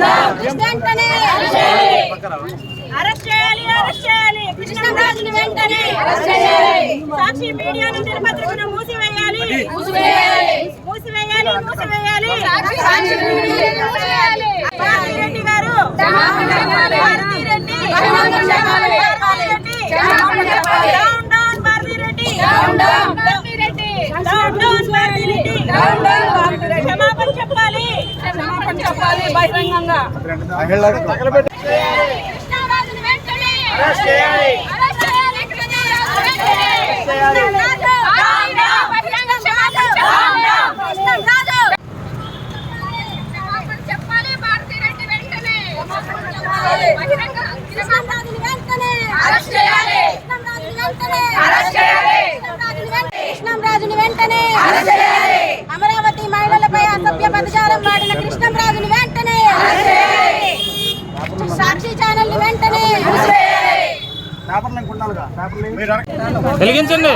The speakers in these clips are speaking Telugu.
వెంటనే అరెస్ట్ చేయాలి అరెస్ట్ చేయాలి కృష్ణరాజుని వెంటనే సాక్షి మీడియాను దినపత్రికను మూసివేయాలి మూసివేయాలి. మూసివేయాలి. భారతిరెడ్డి గారు చెప్పాలి. భారతిరెడ్డి క్షమాపణ చెప్పాలి. Down down Bharathi Reddy down down Bharathi Reddy. Down down Bharathi Reddy down down Bharathi Reddy. క్షమాపణ చెప్పాలి క్షమాపణ చెప్పాలి బహిరంగంగా కృష్ణరాజుని వెంటనే అరెస్ట్ చేయాలి. అరెస్ట్ చేయాలి. కృష్ణరాజుని వెంటనే. కృష్ణరాజు. బహిరంగ క్షమాపణ చెప్పాలి. కృష్ణరాజు. క్షమాపణ చెప్పాలి భారతిరెడ్డి వెంటనే. బహిరంగ కృష్ణరాజుని వెంటనే. అరెస్ట్ చేయాలి. మహిళలపై అసభ్య పదజాలం వాడిన కృష్ణరాజుని వెంటనే! సాక్షి ఛానల్ని వెంటనే వెలిగించండి.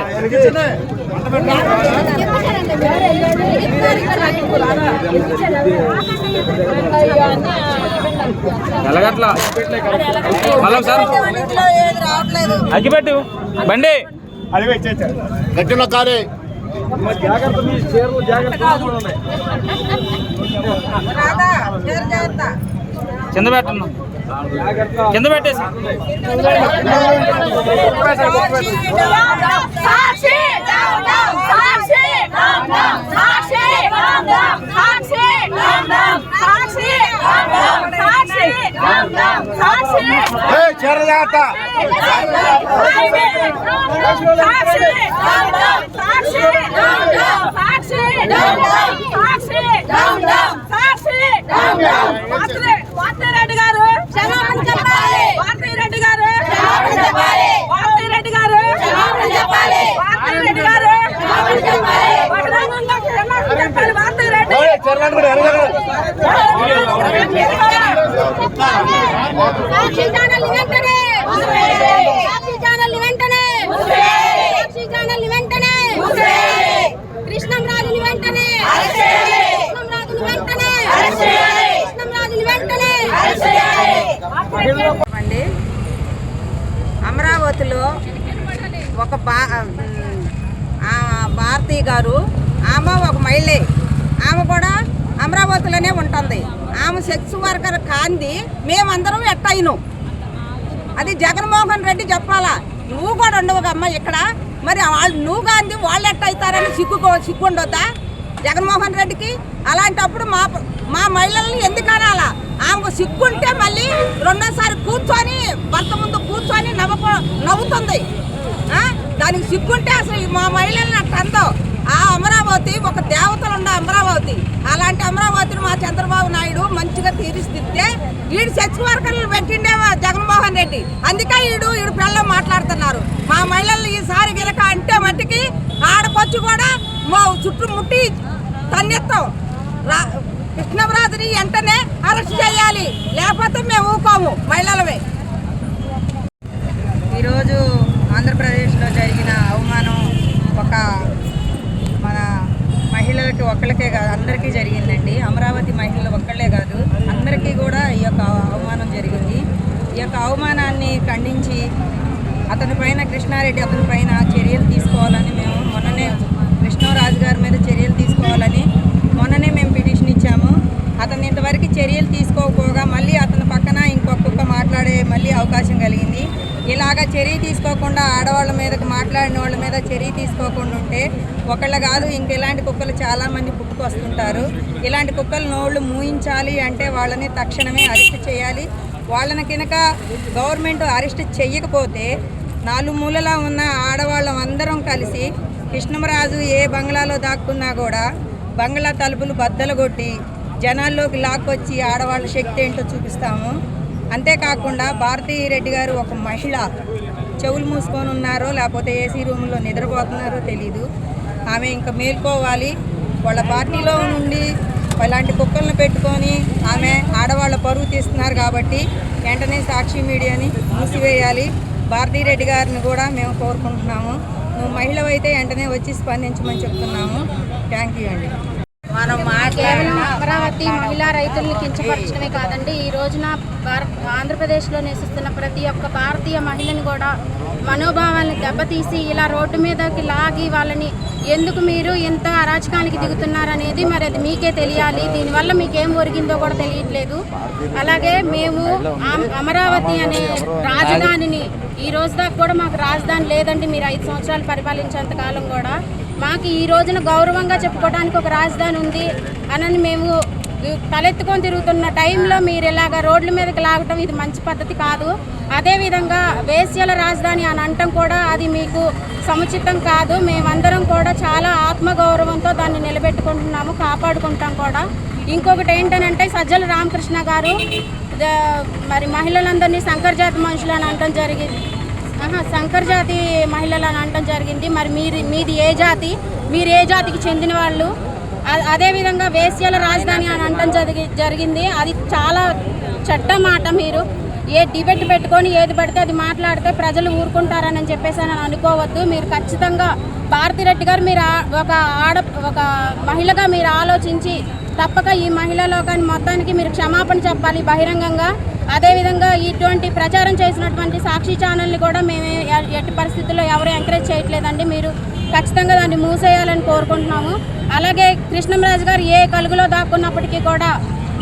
ఎలాగట్లా మళ్ళీ సార్ అగ్గిపెట్టు. బండి. గట్టిలో కారే. కింద పెట్టండి కింద పెట్టేసి సాక్షి జాగ్రత్త. డౌన్ డౌన్ వాసిరెడ్డి గారు క్షమాపణ చెప్పాలి వాసిరెడ్డి గారు క్షమాపణ చెప్పాలి వాసిరెడ్డి గారు క్షమాపణ చెప్పాలి వాసిరెడ్డి గారు క్షమాపణ చెప్పాలి బహిరంగంగా క్షమాపణ చెప్పాలి వాసిరెడ్డి సాక్షి ఛానల్ని వెంటనే సాక్షి ఛానల్ని వెంటనే సాక్షి ఛానల్ని వెంటనే కృష్ణంరాజుని వెంటనే కృష్ణంరాజుని వెంటనే కృష్ణంరాజుని వెంటనే అండి అమరావతిలో ఒక ఆ భారతి గారు ఆమె ఒక మహిళే. ఆమె కూడా అమరావతిలోనే ఉంటుంది. ఆమె సెక్స్ వర్కర్ కాంది. మేమందరం ఎట్టయిను అది జగన్మోహన్ రెడ్డి చెప్పాలా? నువ్వు కూడా ఉండవు అమ్మ ఇక్కడ. మరి వాళ్ళు నువ్వు కాంది వాళ్ళు ఎట్ట అవుతారని సిగ్గు సిగ్గు ఉండొద్దా? జగన్మోహన్ రెడ్డికి అలాంటప్పుడు మా మా మహిళల్ని ఎందుకు అనాలా? ఆమెకు సిగ్గుంటే మళ్ళీ రెండోసారి కూర్చొని భర్త ముందు కూర్చొని నవ్వుకో నవ్వుతుంది. దానికి సిగ్గుంటే అసలు మా మహిళల్ని అట్ట అందో ఆ అమరావతి ఒక దేవతలు ఉన్న అమరావతి. అలాంటి అమరావతిని మా చంద్రబాబు నాయుడు మంచిగా తీరుస్తుంటే వీడు సెక్స్ పెట్టిండే జగన్మోహన్ రెడ్డి. అందుకే వీడు వీడు పిల్లలు మాట్లాడుతున్నారు. మా మహిళలు ఈసారి గిలక అంటే మట్టికి ఆడకొచ్చి కూడా మా చుట్టుముట్టి తన్నెత్తాం. రా కృష్ణవరాజుని వెంటనే అరెస్ట్ చేయాలి. లేకపోతే మేము ఊకోము మహిళలమే. ఒక్కళ్ళకే కాదు అందరికీ జరిగిందండి. అమరావతి మహిళలు ఒక్కళ్ళే కాదు అందరికీ కూడా ఈ యొక్క అవమానం జరిగింది. ఈ యొక్క అవమానాన్ని ఖండించి అతని పైన కృష్ణారెడ్డి అతని పైన చర్యలు తీసుకోవాలని మేము మొన్ననే కృష్ణరాజు గారి మీద చర్యలు తీసుకోవాలని మొన్ననే మేము పిటిషన్ ఇచ్చాము. అతను ఇంతవరకు చర్యలు తీసుకోకపోగా మళ్ళీ అతని పక్కన ఇంకొక మాట్లాడే మళ్ళీ అవకాశం కలిగింది. ఇలాగ చర్య తీసుకోకుండా ఆడవాళ్ళ మీదకి మాట్లాడిన వాళ్ళ మీద చర్య తీసుకోకుండా ఉంటే ఒకళ్ళ కాదు ఇంక ఇలాంటి కుక్కలు చాలామంది పుట్టుకొస్తుంటారు ఇలాంటి కుక్కలు నోళ్ళు మూయించాలి అంటే వాళ్ళని తక్షణమే అరెస్ట్ చేయాలి. వాళ్ళని కనుక గవర్నమెంట్ అరెస్ట్ చెయ్యకపోతే నాలుగు మూలలా ఉన్న ఆడవాళ్ళం అందరం కలిసి కృష్ణమరాజు ఏ బంగ్లాలో దాక్కున్నా కూడా బంగ్లా తలుపులు బద్దలు కొట్టి జనాల్లోకి లాక్కొచ్చి ఆడవాళ్ళ శక్తి ఏంటో చూపిస్తాము. అంతేకాకుండా భారతీ రెడ్డి గారు ఒక మహిళ. చెవులు మూసుకొని ఉన్నారో లేకపోతే ఏసీ రూమ్లో నిద్రపోతున్నారో తెలీదు. ఆమె ఇంకా మేల్కోవాలి. వాళ్ళ పార్టీలో నుండి ఇలాంటి కుక్కలను పెట్టుకొని ఆమె ఆడవాళ్ళ పరువు తీస్తున్నారు కాబట్టి వెంటనే సాక్షి మీడియాని మూసివేయాలి. భారతీ రెడ్డి గారిని కూడా మేము కోరుకుంటున్నాము. నువ్వు మహిళ అయితే వెంటనే వచ్చి స్పందించమని చెప్తున్నాము. థ్యాంక్ యూ అండి. మనం కేవలం అమరావతి మహిళా రైతుల్ని కించపరచడమే కాదండి ఈ రోజున భారత్ ఆంధ్రప్రదేశ్లో నివసిస్తున్న ప్రతి ఒక్క భారతీయ మహిళని కూడా మనోభావాలను దెబ్బతీసి ఇలా రోడ్డు మీదకి లాగి వాళ్ళని ఎందుకు మీరు ఇంత అరాచకానికి దిగుతున్నారనేది మరి అది మీకే తెలియాలి. దీనివల్ల మీకేం ఒరిగిందో కూడా తెలియట్లేదు. అలాగే మేము అమరావతి అనే రాజధానిని ఈ రోజు దాకా కూడా మాకు రాజధాని లేదండి. మీరు ఐదు సంవత్సరాలు పరిపాలించేంత కాలం కూడా మాకు ఈ రోజున గౌరవంగా చెప్పుకోవడానికి ఒక రాజధాని ఉంది అనని మేము తలెత్తుకొని తిరుగుతున్న టైంలో మీరు ఇలాగ రోడ్ల మీదకి లాగటం ఇది మంచి పద్ధతి కాదు. అదేవిధంగా వేశ్యల రాజధాని అని అంటం కూడా అది మీకు సముచితం కాదు. మేమందరం కూడా చాలా ఆత్మగౌరవంతో దాన్ని నిలబెట్టుకుంటున్నాము కాపాడుకుంటాం కూడా. ఇంకొకటి ఏంటనంటే సజ్జల రామకృష్ణ గారు మరి మహిళలందరినీ శంకర్జాతి మనుషులు అని అనటం జరిగింది ఆహా, శంకర్ జాతి మహిళలు అని జరిగింది. మరి మీరు మీది ఏ జాతి? మీరు ఏ జాతికి చెందిన వాళ్ళు? అదేవిధంగా వేశ్యల రాజధాని అని అనటం జరిగి జరిగింది. అది చాలా చెడ్డ మాట మీరు. ఏ డిబేట్ పెట్టుకొని ఏది పడితే అది మాట్లాడితే ప్రజలు ఊరుకుంటారని చెప్పేసి అని అనుకోవద్దు. మీరు ఖచ్చితంగా భారతిరెడ్డి గారు మీరు ఆ- ఒక ఆడ ఒక మహిళగా మీరు ఆలోచించి తప్పక ఈ మహిళ లోకాన్ని మొత్తానికి మీరు క్షమాపణ చెప్పాలి బహిరంగంగా. అదేవిధంగా ఇటువంటి ప్రచారం చేసినటువంటి సాక్షి ఛానల్ని కూడా మేము ఎట్టి పరిస్థితుల్లో ఎవరు ఎంకరేజ్ చేయట్లేదండి. మీరు ఖచ్చితంగా దాన్ని మూసేయాలని కోరుకుంటున్నాము. అలాగే కృష్ణంరాజు గారు ఏ కలుగులో దాక్కున్నప్పటికీ కూడా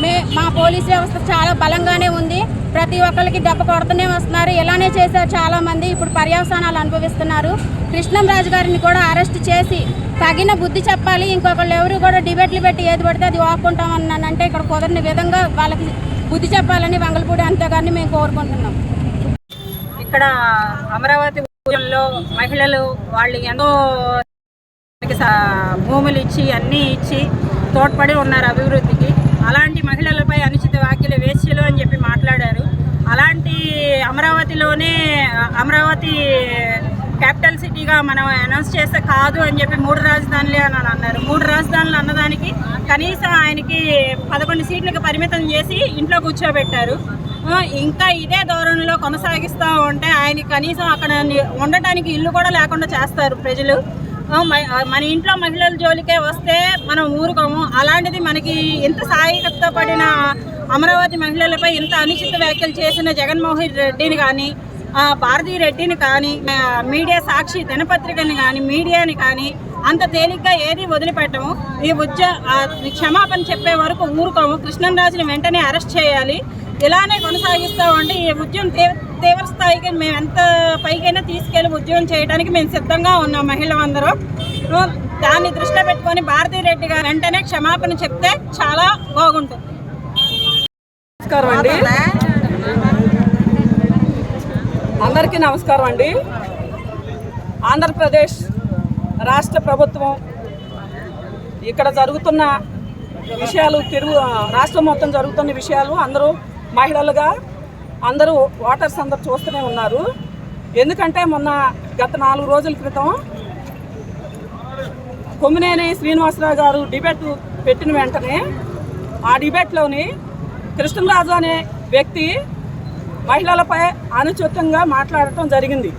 మే మా పోలీస్ వ్యవస్థ చాలా బలంగానే ఉంది. ప్రతి ఒక్కరికి దెబ్బ కొడుతూనే వస్తున్నారు. ఇలానే చేశారు చాలామంది. ఇప్పుడు పర్యవసానాలు అనుభవిస్తున్నారు. కృష్ణంరాజు గారిని కూడా అరెస్ట్ చేసి తగిన బుద్ధి చెప్పాలి. ఇంకొకళ్ళు ఎవరు కూడా డిబేట్లు పెట్టి ఏది పడితే అది వాక్కుంటాం అన్నానంటే ఇక్కడ కుదరని విధంగా వాళ్ళకి బుద్ధి చెప్పాలని వంగలపూడి అంతే మేము కోరుకుంటున్నాం. ఇక్కడ అమరావతి మహిళలు వాళ్ళు ఎంతో మనకి భూములు ఇచ్చి అన్నీ ఇచ్చి తోడ్పడి ఉన్నారు అభివృద్ధికి. అలాంటి మహిళలపై అనుచిత వ్యాఖ్యలు వేశ్యలు అని చెప్పి మాట్లాడారు. అలాంటి అమరావతిలోనే అమరావతి క్యాపిటల్ సిటీగా మనం అనౌన్స్ చేస్తే కాదు అని చెప్పి మూడు రాజధానులే అని అన్నారు. మూడు రాజధానులు అన్నదానికి కనీసం ఆయనకి పదకొండు సీట్లకు పరిమితం చేసి ఇంట్లో కూర్చోబెట్టారు. ఇంకా ఇదే ధోరణిలో కొనసాగిస్తూ ఉంటే ఆయన కనీసం అక్కడ ఉండటానికి ఇల్లు కూడా లేకుండా చేస్తారు ప్రజలు. మ- మన ఇంట్లో మహిళల జోలికే వస్తే మనం ఊరుకోము. అలాంటిది మనకి ఇంత సాయకత పడిన అమరావతి మహిళలపై ఇంత అనుచిత వ్యాఖ్యలు చేసిన జగన్మోహన్ రెడ్డిని కానీ భారతీ రెడ్డిని కానీ మీడియా సాక్షి దినపత్రికని కానీ మీడియాని కానీ అంత తేలిగ్గా ఏది వదిలిపెట్టము. ఈ ఉద్య క్షమాపణ చెప్పే వరకు ఊరుకోము. కృష్ణంరాజుని వెంటనే అరెస్ట్ చేయాలి. ఇలానే కొనసాగిస్తూ ఉంటే ఈ ఉద్యమం తీవ్ర తీవ్ర స్థాయికి మేము ఎంత పైకైనా తీసుకెళ్ళి ఉద్యమం చేయడానికి మేము సిద్ధంగా ఉన్నాం మహిళలందరం దాన్ని దృష్టిలో పెట్టుకొని భారతీ రెడ్డి గారు వెంటనే క్షమాపణ చెప్తే చాలా బాగుంటుంది. నమస్కారం అండి. అందరికీ నమస్కారం అండి. ఆంధ్రప్రదేశ్ రాష్ట్ర ప్రభుత్వం ఇక్కడ జరుగుతున్న విషయాలు తిరుగు రాష్ట్రం మొత్తం జరుగుతున్న విషయాలు అందరూ మహిళలుగా అందరూ ఓటర్స్ అందరు చూస్తూనే ఉన్నారు. ఎందుకంటే మొన్న గత నాలుగు రోజుల క్రితం కొమ్మినేని శ్రీనివాసరావు గారు డిబేట్ పెట్టిన వెంటనే ఆ డిబేట్లోని కృష్ణరాజు అనే వ్యక్తి మహిళలపై అనుచితంగా మాట్లాడటం జరిగింది.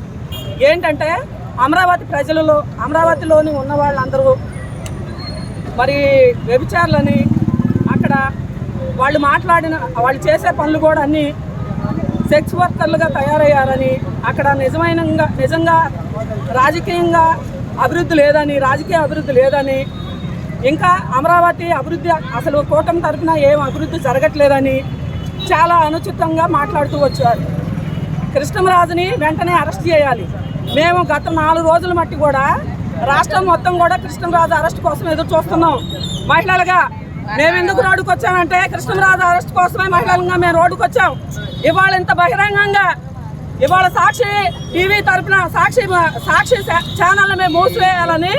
ఏంటంటే అమరావతి ప్రజలలో అమరావతిలోని ఉన్న వాళ్ళందరూ మరి వ్యభిచారులని అక్కడ వాళ్ళు మాట్లాడిన వాళ్ళు చేసే పనులు కూడా అన్నీ సెక్స్ వర్కర్లుగా తయారయ్యారని అక్కడ నిజమైన నిజంగా రాజకీయంగా అభివృద్ధి లేదని రాజకీయ అభివృద్ధి లేదని ఇంకా అమరావతి అభివృద్ధి అసలు కూటమి తరఫున ఏం అభివృద్ధి జరగట్లేదని చాలా అనుచితంగా మాట్లాడుతూ వచ్చారు. కృష్ణరాజుని వెంటనే అరెస్ట్ చేయాలి. మేము గత నాలుగు రోజుల మట్టి కూడా రాష్ట్రం మొత్తం కూడా కృష్ణరాజు అరెస్ట్ కోసం ఎదురు చూస్తున్నాం. మహిళలుగా మేము ఎందుకు రోడ్డుకు వచ్చామంటే కృష్ణరాజు అరెస్ట్ కోసమే మహిళలుగా మేము రోడ్డుకు వచ్చాం. ఇవాళ ఇంత బహిరంగంగా ఇవాళ సాక్షి టీవీ తరపున సాక్షి సాక్షి ఛానల్ మేము మూసివేయాలని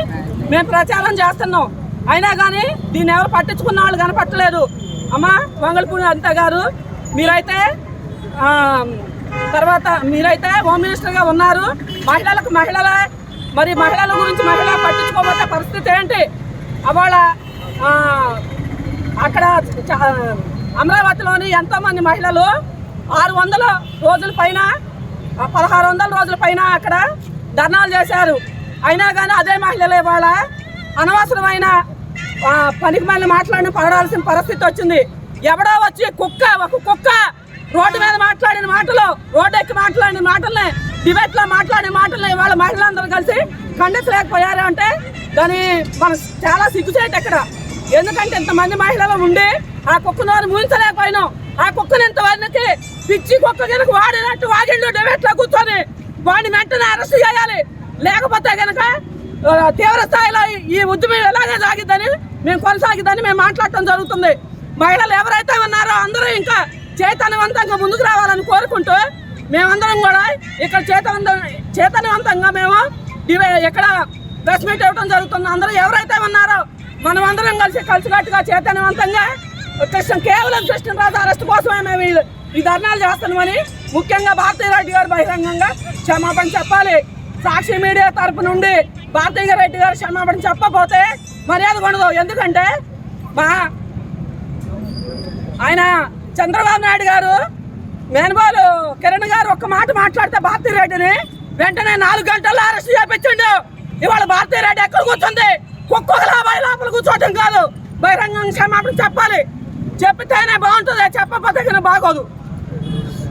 మేము ప్రచారం చేస్తున్నాం. అయినా కానీ దీన్ని ఎవరు పట్టించుకున్న వాళ్ళు కనపట్టలేదు. అమ్మా వంగళపూడి అంత గారు మీరైతే తర్వాత మీరైతే హోమ్ మినిస్టర్గా ఉన్నారు. మహిళలకు మహిళల మరి మహిళల గురించి మహిళ పట్టించుకోకపోతే పరిస్థితి ఏంటి? అవాళ అక్కడ అమరావతిలోని ఎంతోమంది మహిళలు ఆరు వందల రోజుల పైన పదహారు వందల రోజుల పైన అక్కడ ధర్నాలు చేశారు. అయినా కానీ అదే మహిళలు ఇవాళ అనవసరమైన పనికి మళ్ళీ మాట్లాడిన పడాల్సిన పరిస్థితి వచ్చింది. ఎవడో వచ్చి కుక్క ఒక కుక్క రోడ్డు మీద మాట్లాడిన మాటలు రోడ్డు ఎక్కి మాట్లాడిన మాటలనే డిబేట్లో మాట్లాడిన మాటలనే ఇవాళ మహిళలందరూ కలిసి ఖండించలేకపోయారు అంటే దాని మనం చాలా సిగ్గుచేట ఇక్కడ ఎందుకంటే ఇంతమంది మహిళలు ఉండి ఆ కుక్కను ముగించలేకపోయినాం ఆ కుక్కని ఇంతవరకు పిచ్చి కుక్క కనుక వాడినట్టు వాడిండు డిబేట్లో కూర్చొని వాడిని వెంటనే అరెస్ట్ చేయాలి. లేకపోతే కనుక తీవ్ర స్థాయిలో ఈ ఉద్యమం ఎలాగే సాగిద్దని మేము కొనసాగిద్దని మేము మాట్లాడటం జరుగుతుంది. మహిళలు ఎవరైతే ఉన్నారో అందరూ ఇంకా చైతన్యవంతంగా ముందుకు రావాలని కోరుకుంటూ మేమందరం కూడా ఇక్కడ చైతన్య చైతన్యవంతంగా మేము ఇవే ఇక్కడ ప్రెస్ మీట్ ఇవ్వడం జరుగుతుంది. అందరూ ఎవరైతే ఉన్నారో మనం అందరం కలిసి కలిసికట్టుగా చైతన్యవంతంగా కృష్ణ కేవలం కృష్ణరాజు అరెస్ట్ కోసమే మేము ఈ- ఈ ధర్నాలు చేస్తున్నామని ముఖ్యంగా భారతీయ రెడ్డి గారు బహిరంగంగా క్షమాపణ చెప్పాలి. సాక్షి మీడియా తరపు నుండి భారతీయ రెడ్డి గారు క్షమాపణ చెప్పకపోతే మర్యాద ఉండదు. ఎందుకంటే మా ఆయన చంద్రబాబు నాయుడు గారు మేనబాలు కిరణ్ గారు ఒక్క మాట మాట్లాడితే భారతీ రెడ్డిని వెంటనే నాలుగు గంటల్లో అరెస్ట్ చేపించండు. ఇవాళ భారతీయ రెడ్డి ఎక్కడ కూర్చుంది? కుక్కల లాభాయి లోపల కూర్చోవటం కాదు. బహిరంగ క్షమాపణ చెప్పాలి. చెప్పితేనే బాగుంటుంది చెప్పకపోతే బాగోదు.